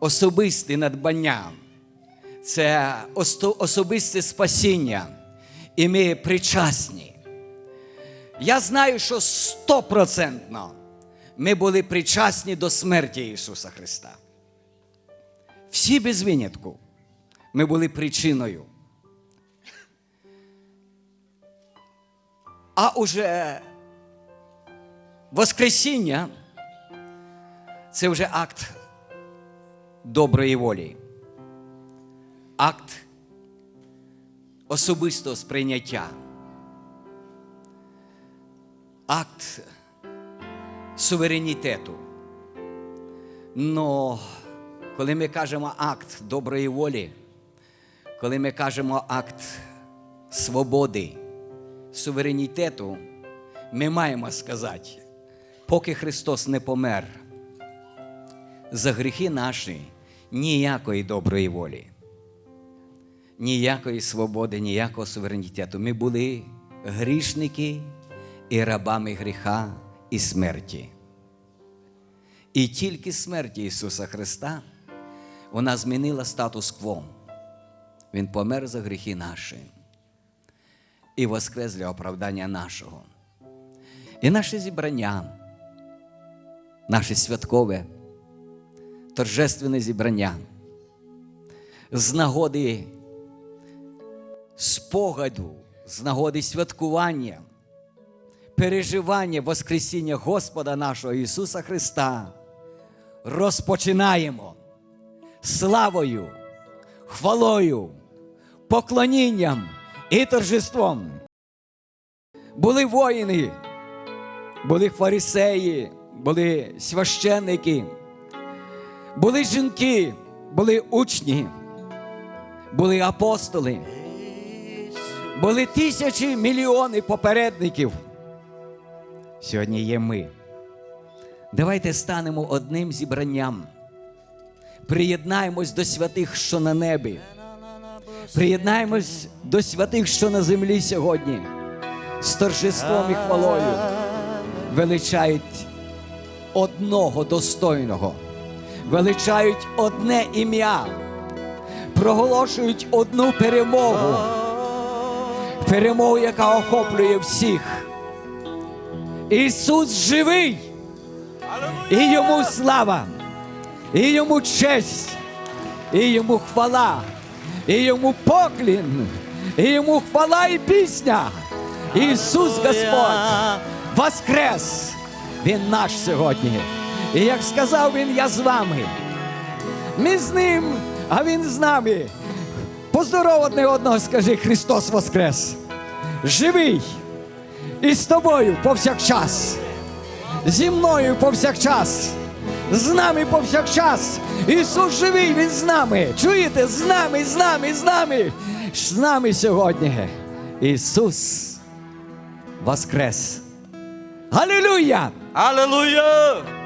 особисте надбання, це особисте спасіння. І ми причасні. Я знаю, що стопроцентно ми були причасні до смерті Ісуса Христа. Всі без винятку ми були причиною. А уже Воскресіння це вже акт доброї волі, акт особистого сприйняття, акт суверенітету. Но коли ми кажемо акт доброї волі, коли ми кажемо акт свободи, суверенітету, ми маємо сказати, поки Христос не помер за гріхи наші, ніякої доброї волі, ніякої свободи, ніякого суверенітету. Ми були грішники і рабами гріха і смерті. І тільки смерть Ісуса Христа вона змінила статус-кво. Він помер за гріхи наші і воскрес для оправдання нашого. І наше зібрання, наше святкове, торжественне зібрання з нагоди спогаду, з нагоди святкування, переживання Воскресіння Господа нашого Ісуса Христа розпочинаємо славою, хвалою, поклонінням і торжеством. Були воїни, були фарисеї, були священники, були жінки, були учні, були апостоли, були тисячі мільйони попередників. Сьогодні є ми. Давайте станемо одним зібранням. Приєднаємось до святих, що на небі. Приєднаємось до святих, що на землі сьогодні, з торжеством і хвалою величають одного достойного, величають одне ім'я, проголошують одну перемогу, перемогу, яка охоплює всіх. Ісус живий, і йому слава, і йому честь, і йому хвала, і йому поклін, і йому хвала і пісня. Ісус Господь воскрес! Він наш сьогодні. І як сказав він, я з вами. Ми з ним, а він з нами. Поздоров одне одного, скажи, Христос Воскрес! Живий! І з тобою повсякчас, зі мною повсякчас, з нами повсякчас. Ісус живий, Він з нами. Чуєте? З нами, з нами, з нами. З нами сьогодні. Ісус Воскрес. Алілуя! Аллилуйя!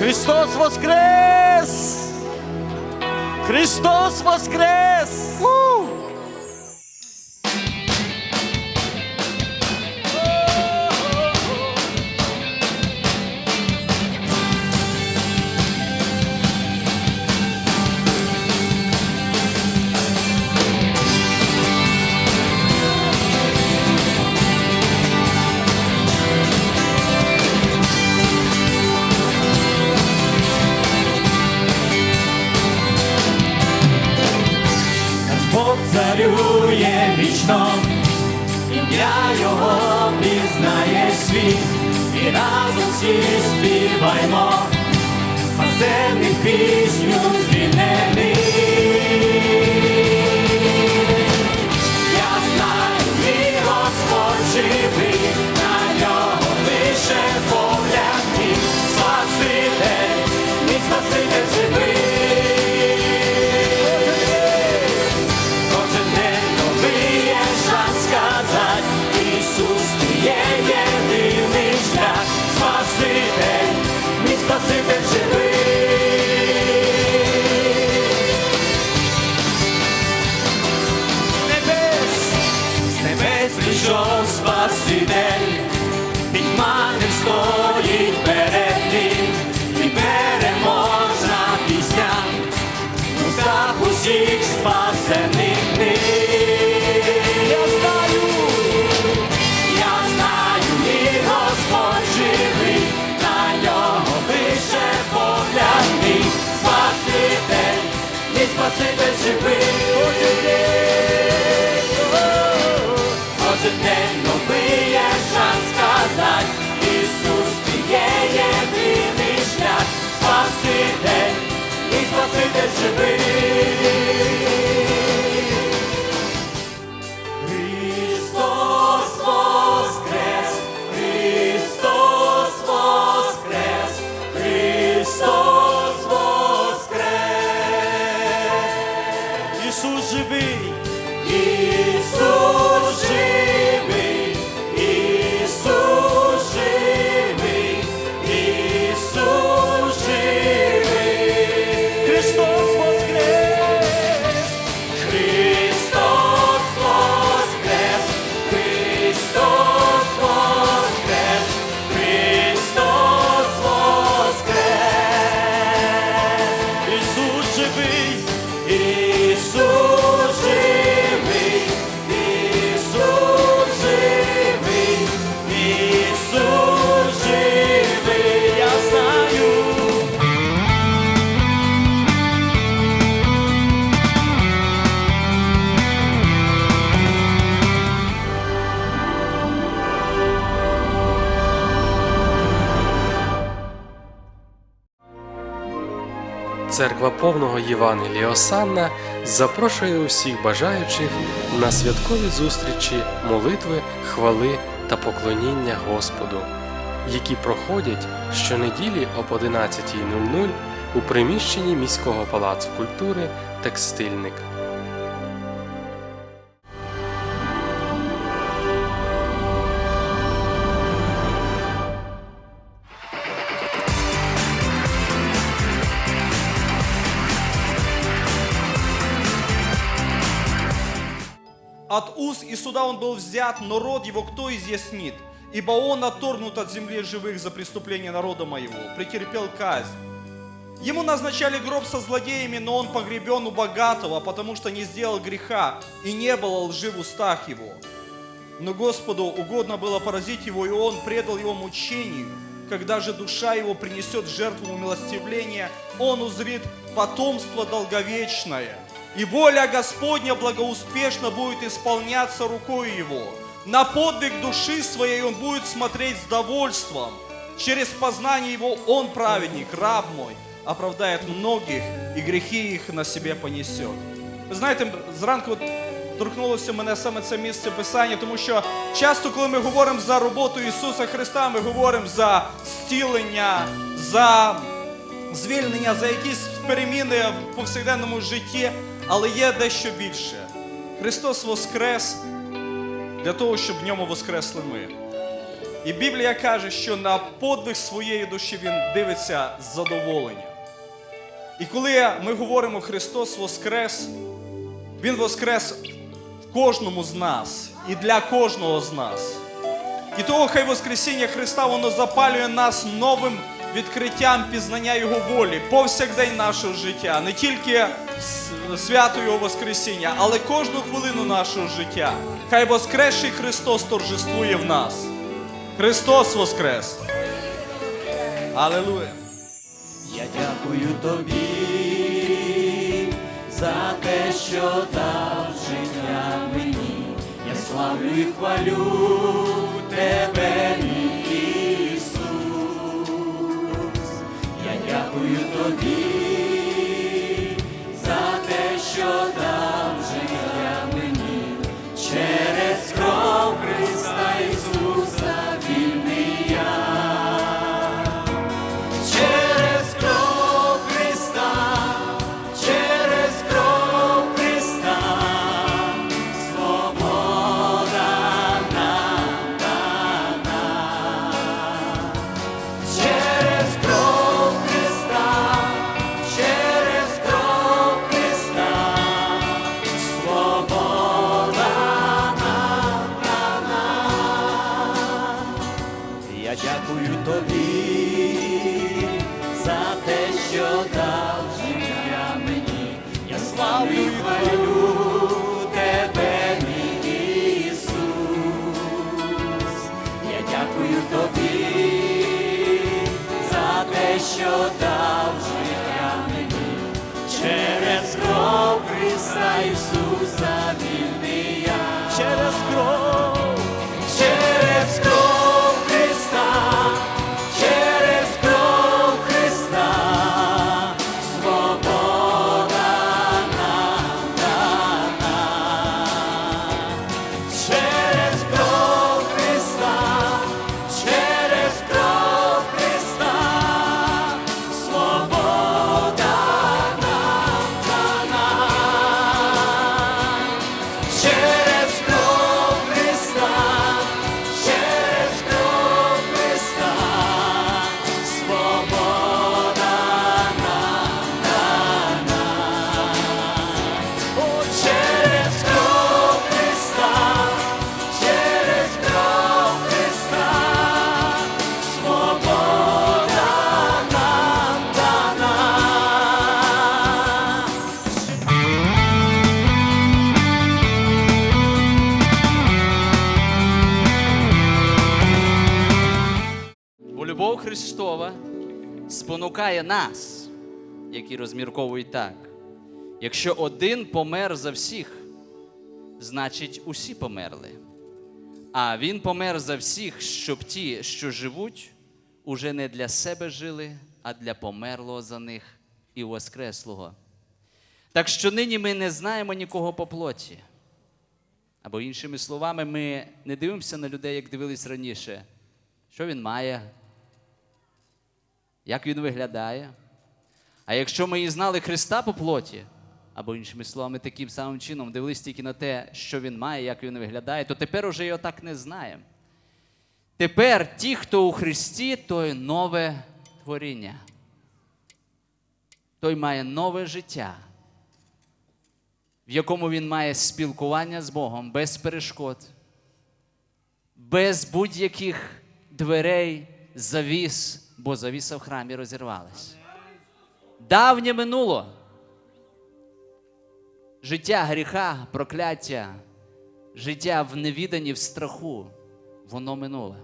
Христос воскрес! Христос воскрес! У! Церква повного Євангелія Осанна запрошує усіх бажаючих на святкові зустрічі, молитви, хвали та поклоніння Господу, які проходять щонеділі об 11.00 у приміщенні міського палацу культури Текстильник. И суда он был взят, но род его кто изъяснит? Ибо он отторгнут от земли живых за преступление народа моего, претерпел казнь. Ему назначали гроб со злодеями, но он погребен у богатого, потому что не сделал греха, и не было лжи в устах его. Но Господу угодно было поразить его, и он предал его мучению. Когда же душа его принесет жертву умилостивления, он узрит потомство долговечное И воля Господня благоуспешно будет исполняться рукой его. На подвиг души своей он будет смотреть с довольством. Через познание его он праведник, раб мой, оправдает многих, і гріхи їх на себе понесет. Ви знаєте, зранку торкнулося мене саме це місце писання, тому що часто, коли ми говоримо за роботу Ісуса Христа, ми говоримо за зцілення, за звільнення, за якісь переміни в повсякденному житті, Але є дещо більше. Христос воскрес для того, щоб в ньому воскресли ми. І Біблія каже, що на подвиг своєї душі він дивиться з задоволенням. І коли ми говоримо Христос Воскрес, Він Воскрес в кожному з нас і для кожного з нас. І того хай Воскресіння Христа воно запалює нас новим відкриттям пізнання Його волі повсякдень нашого життя, не тільки свято Його Воскресіння, але кожну хвилину нашого життя. Хай Воскресший Христос торжествує в нас. Христос Воскрес! Аллилуйя! Я дякую тобі за те, що дав життя мені. Я славлю і хвалю тебе, мій Ісус. Я дякую тобі Христа нас, які розмірковують так. Якщо один помер за всіх, значить усі померли. А він помер за всіх, щоб ті, що живуть, уже не для себе жили, а для померлого за них і воскреслого. Так що нині ми не знаємо нікого по плоті. Або іншими словами, ми не дивимося на людей, як дивились раніше. Що він має? Як він виглядає? А якщо ми і знали Христа по плоті, або іншими словами, таким самим чином дивились тільки на те, що він має, як він виглядає, то тепер уже його так не знаємо. Тепер ті, хто у Христі, той нове творіння. Той має нове життя, в якому він має спілкування з Богом без перешкод, без будь-яких дверей, завіс, бо завіса в храмі розірвалась. Давнє минуло. Життя гріха, прокляття, життя в невіданні, в страху, воно минуле.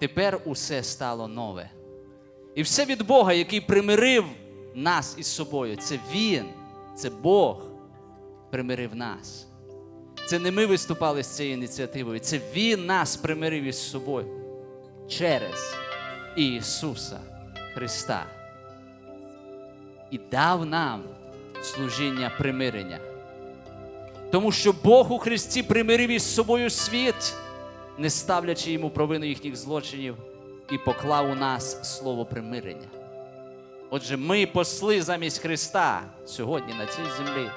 Тепер усе стало нове. І все від Бога, який примирив нас із собою. Це Він, це Бог примирив нас. Це не ми виступали з цією ініціативою, це Він нас примирив із собою через Ісуса Христа. І дав нам служіння примирення. Тому що Бог у Христі примирив із собою світ, не ставлячи йому провину їхніх злочинів, і поклав у нас слово примирення. Отже, ми посли замість Христа сьогодні на цій землі.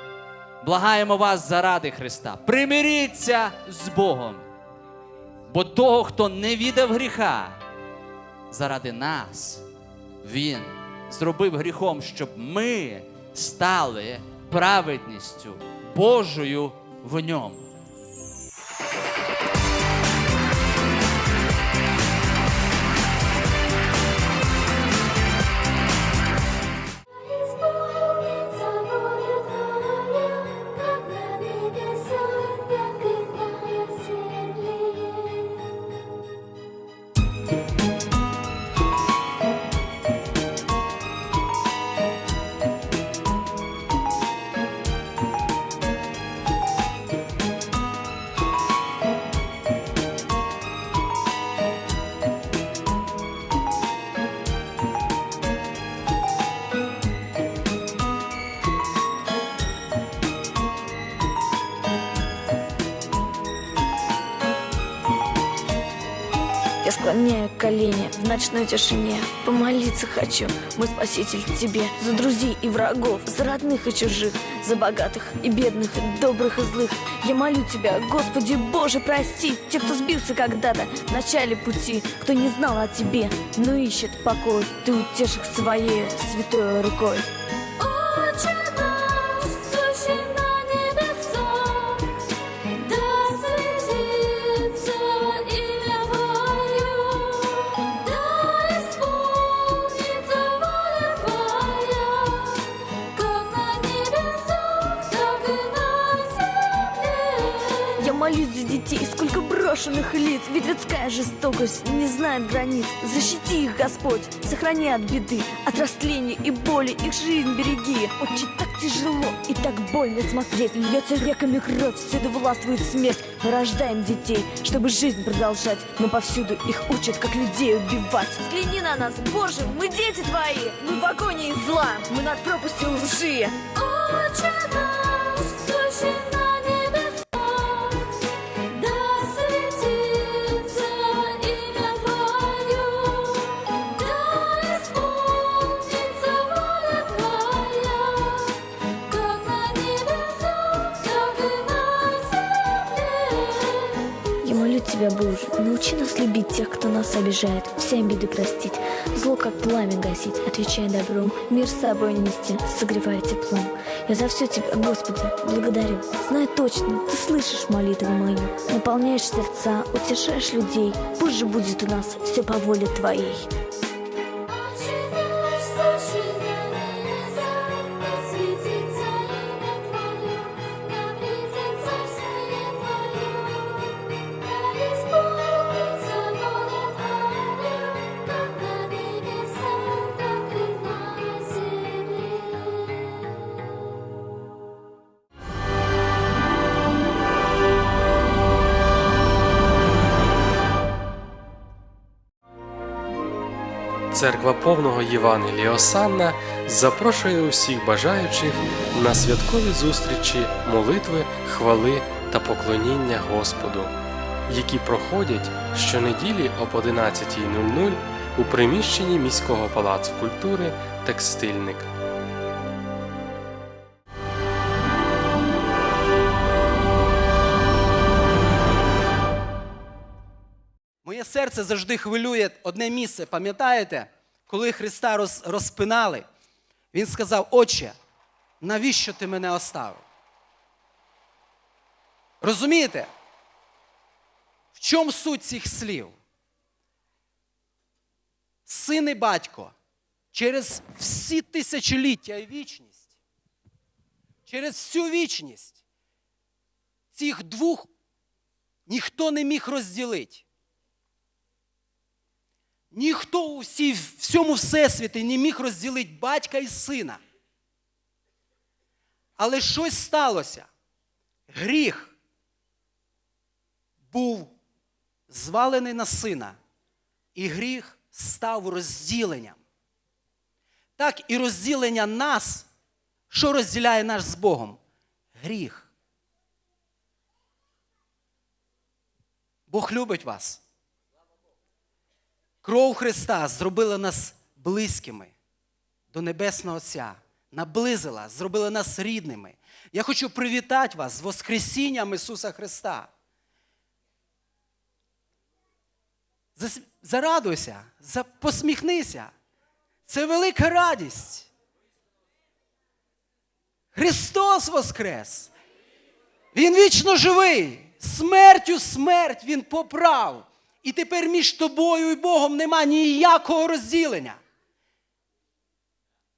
Благаємо вас заради Христа. Примиріться з Богом. Бо того, хто не віддав гріха, заради нас Він зробив гріхом, щоб ми стали праведністю Божою в ньому. Я склоняю колени в ночной тишине Помолиться хочу, мой спаситель, тебе За друзей и врагов, за родных и чужих За богатых и бедных, добрых и злых. Я молю тебя, Господи Боже, прости Те, кто сбился когда-то в начале пути Кто не знал о тебе, но ищет покой. Ты утеших своей святой рукой брошенных лиц. Ведь людская жестокость не знает границ. Защити их, Господь, сохрани от беды От растления и боли их жизнь береги. Очень так тяжело и так больно смотреть. Льется реками кровь, всюду властвует смерть. Мы рождаем детей, чтобы жизнь продолжать. Но повсюду их учат, как людей убивать. Взгляни на нас, Боже, мы дети Твои. Мы в агонии зла, мы над пропастью лжи. Отче наш, Тебя, Боже, научи нас любить тех, кто нас обижает, всем беды простить, зло как пламя гасить, отвечая добром, мир с собой нести, согревая теплом. Я за все Тебя, Господи, благодарю. Знаю точно, Ты слышишь молитву мою, наполняешь сердца, утешаешь людей. Пусть же будет у нас все по воле Твоей. Церква повного Євангелія Осанна запрошує усіх бажаючих на святкові зустрічі, молитви, хвали та поклоніння Господу, які проходять щонеділі об 11.00 у приміщенні міського палацу культури Текстильник. Серце завжди хвилює одне місце. Пам'ятаєте, коли Христа роз, розпинали, Він сказав: Отче, навіщо ти мене оставив? Розумієте? В чому суть цих слів? Син і батько через всі тисячоліття і вічність, через всю вічність цих двох ніхто не міг розділити. Ніхто у всьому всесвіті не міг розділити батька і сина. Але щось сталося. Гріх був звалений на сина, і гріх став розділенням. Так і розділення нас, що розділяє нас з Богом? Гріх. Бог любить вас. Кров Христа зробила нас близькими до Небесного Отця, наблизила, зробила нас рідними. Я хочу привітати вас з Воскресінням Ісуса Христа. Зарадуйся, посміхнися. Це велика радість. Христос Воскрес! Він вічно живий. Смертю смерть Він поправ. І тепер між тобою і Богом нема ніякого розділення.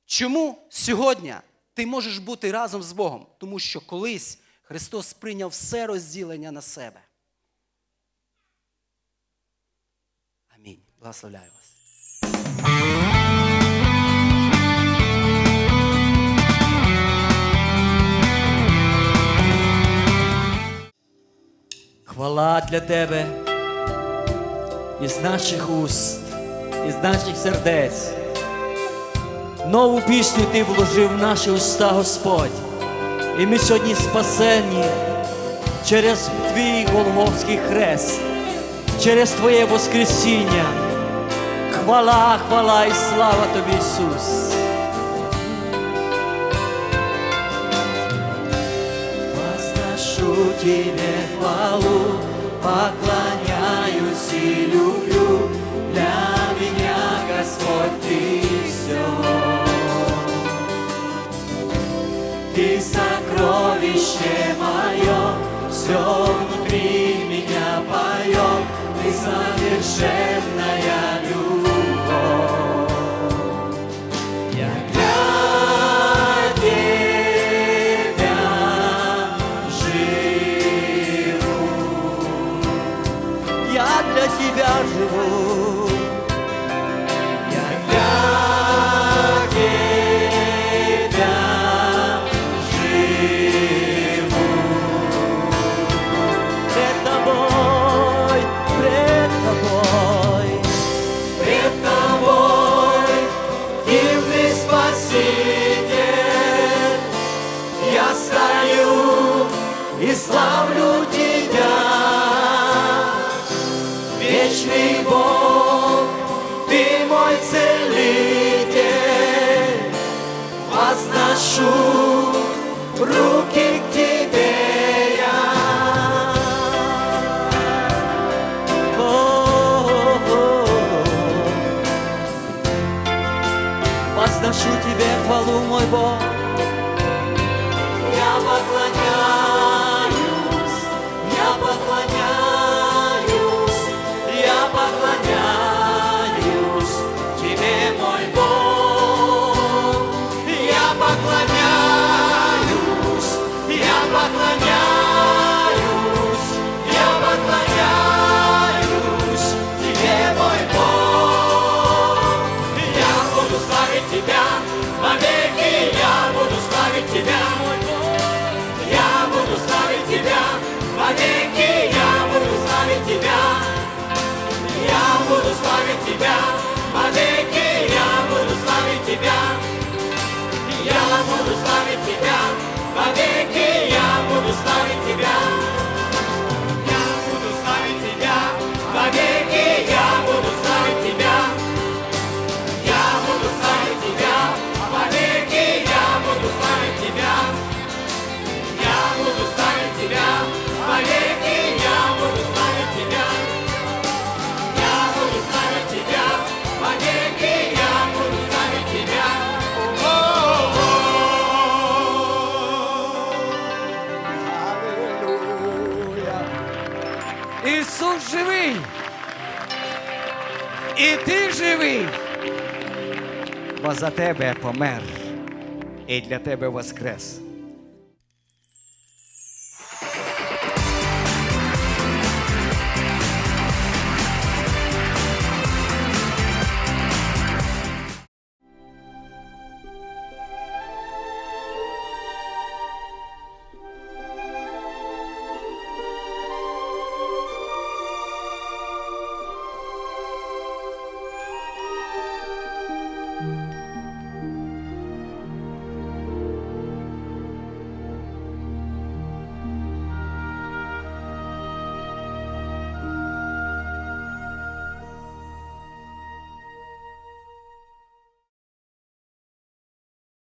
Чому сьогодні ти можеш бути разом з Богом? Тому що колись Христос прийняв все розділення на себе. Амінь. Благословляю вас. Хвала для тебе із наших уст, із наших сердець. Нову пісню ти вложив в наші уста, Господь. І ми сьогодні спасені через твій Голгофський хрест, через Твоє Воскресіння. Хвала, хвала і слава тобі, Ісус. Возношу тебе хвалу, поклоняюсь и люблю. Для меня, Господь, ты все. Ты сокровище мое, все внутри меня поет. Ты совершенная тебя навеки, я буду славить тебя. Я буду славить тебя навеки, я буду славить ти живий. Бо за тебе помер. І для тебе воскрес.